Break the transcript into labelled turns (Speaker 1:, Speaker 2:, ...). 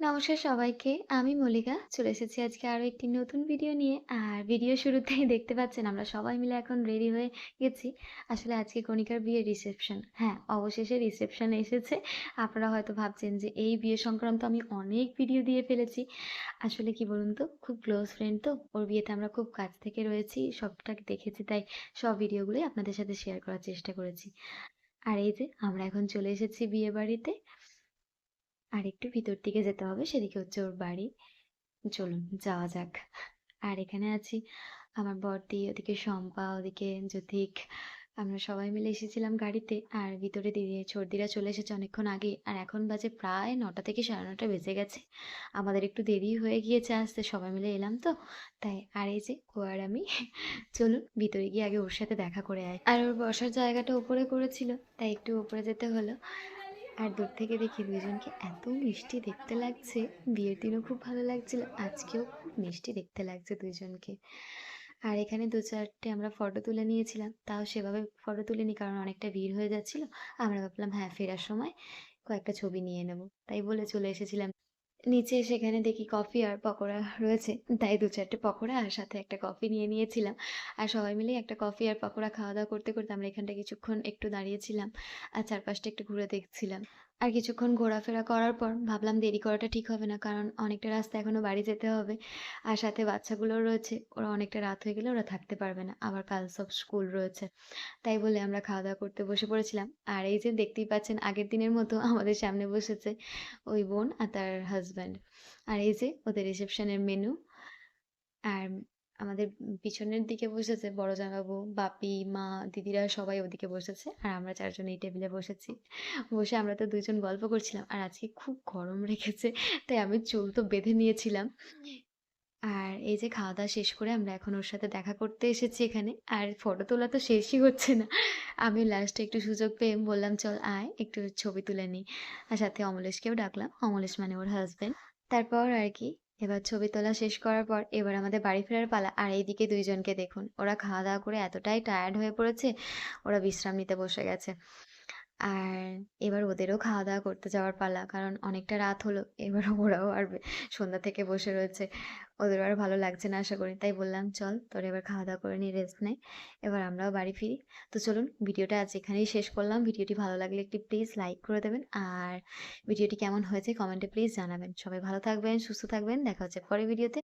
Speaker 1: নমস্কার সবাইকে। আমি মল্লিকা। চলে এসেছি আজকে আরও একটি নতুন ভিডিও নিয়ে। আর ভিডিও শুরুতেই দেখতে পাচ্ছেন আমরা সবাই মিলে এখন রেডি হয়ে গেছি। আসলে আজকে কণিকার বিয়ের রিসেপশন। হ্যাঁ, অবশেষে রিসেপশন এসেছে। আপনারা হয়তো ভাবছেন যে এই বিয়ে সংক্রান্ত আমি অনেক ভিডিও দিয়ে ফেলেছি। আসলে কি বলুন তো খুব ক্লোজ ফ্রেন্ড তো। ওর বিয়েতে আমরা খুব কাছ থেকে রয়েছি। সবটা দেখেছি তাই সব ভিডিওগুলোই আপনাদের সাথে শেয়ার করার চেষ্টা করেছি। আর এই যে আমরা এখন চলে এসেছি বিয়েবাড়িতে। আর একটু ভিতর দিকে যেতে হবে, সেদিকে হচ্ছে ওর বাড়ি। চলুন, যাওয়া যাক। আর এখানে আছি আমার বড়দি ওদিকে শম্পা, ওদিকে জ্যোতিক। আমরা সবাই মিলে এসেছিলাম গাড়িতে, আর ভিতরে দিদি সর্দিরা চলে এসেছে অনেকক্ষণ আগে আর এখন বাজে প্রায় নটা থেকে সাড়ে নটা বেজে গেছে। আমাদের একটু দেরি হয়ে গিয়েছে আসতে, সবাই মিলে এলাম তো। তাই, আর এই যে ও আর আমি, চলুন ভিতরে গিয়ে আগে ওর সাথে দেখা করে আয় আর ওর বসার জায়গাটা ওপরে করেছিল, তাই একটু ওপরে যেতে হলো। আর দূর থেকে দেখি দুজনকে এত মিষ্টি দেখতে লাগছে। বিয়ের দিনও খুব ভালো লাগছিল, আজকেও খুব মিষ্টি দেখতে লাগছে দুজনকে। আর এখানে দু চারটে আমরা ফটো তুলে নিয়েছিলাম, তাও সেভাবে ফটো তুলিনি কারণ অনেকটা ভিড় হয়ে যাচ্ছিল। আমরা ভাবলাম হ্যাঁ ফেরার সময় কয়েকটা ছবি নিয়ে নেব। তাই বলে চলে এসেছিলাম। নিচে সেখানে দেখি কফি আর পকোড়া রয়েছে। তাই দু চারটে পকোড়া আর সাথে একটা কফি নিয়ে নিয়েছিলাম। আর সবাই মিলে একটা কফি আর পকোড়া খাওয়া দাওয়া করতে করতে আমরা এখানটা কিছুক্ষণ একটু দাঁড়িয়েছিলাম। আর চারপাশটা একটু ঘুরে দেখছিলাম। আর কিছুক্ষণ ঘোরাফেরা করার পর ভাবলাম দেরি করাটা ঠিক হবে না, কারণ অনেকটা রাস্তা এখনও বাড়ি যেতে হবে। আর সাথে বাচ্চাগুলোও রয়েছে, ওরা অনেকটা রাত হয়ে গেলে ওরা থাকতে পারবে না, আবার কাল সব স্কুল রয়েছে। তাই বলে আমরা খাওয়া দাওয়া করতে বসে পড়েছিলাম। আর এই যে দেখতেই পাচ্ছেন, আগের দিনের মতো আমাদের সামনে বসেছে ওই বোন আর তার হাজব্যান্ড আর এই যে ওদের রিসেপশনের মেনু আর আমাদের পিছনের দিকে বসেছে বড় জামাইবাবু, বাপি, মা, দিদিরা সবাই ওদিকে বসেছে আর আমরা চারজন এই টেবিলে বসেছি। বসে আমরা তো দুজন গল্প করছিলাম আর আজকে খুব গরম রেখেছে তাই আমি চুল তো বেঁধে নিয়েছিলাম। আর এই যে খাওয়া দাওয়া শেষ করে আমরা এখন ওর সাথে দেখা করতে এসেছি এখানে আর ফটো তোলা তো শেষই হচ্ছে না। আমি লাস্টে একটু সুযোগ পেয়ে বললাম, চল আয়, একটু ছবি তুলে নিই আর সাথে অমলেশকেও ডাকলাম, অমলেশ মানে ওর হাজব্যান্ড তারপর আর কি এবার ছবি তোলা শেষ করার পর এবার আমাদের বাড়ি ফেরার পালা। আর এইদিকে দুইজনকে দেখুন। ওরা খাওয়া দাওয়া করে এতটাই টায়ার্ড হয়ে পড়েছে, ওরা বিশ্রাম নিতে বসে গেছে। আর এবার ওদেরও খাওয়া দাওয়া করতে যাওয়ার পালা, কারণ অনেকটা রাত হলো, এবার ওরাও আর সন্ধ্যা থেকে বসে রয়েছে। ওদেরও আর ভালো লাগছে না আশা করি, তাই বললাম, চল, তোর এবার খাওয়া দাওয়া করে নিয়ে রেস্ট নে, এবার আমরাও বাড়ি ফিরি। তো চলুন, ভিডিওটা আজ এখানেই শেষ করলাম। ভিডিওটি ভালো লাগলে একটি প্লিজ লাইক করে দেবেন, আর ভিডিওটি কেমন হয়েছে কমেন্টে প্লিজ জানাবেন। সবাই ভালো থাকবেন, সুস্থ থাকবেন, দেখা হচ্ছে পরে ভিডিওতে।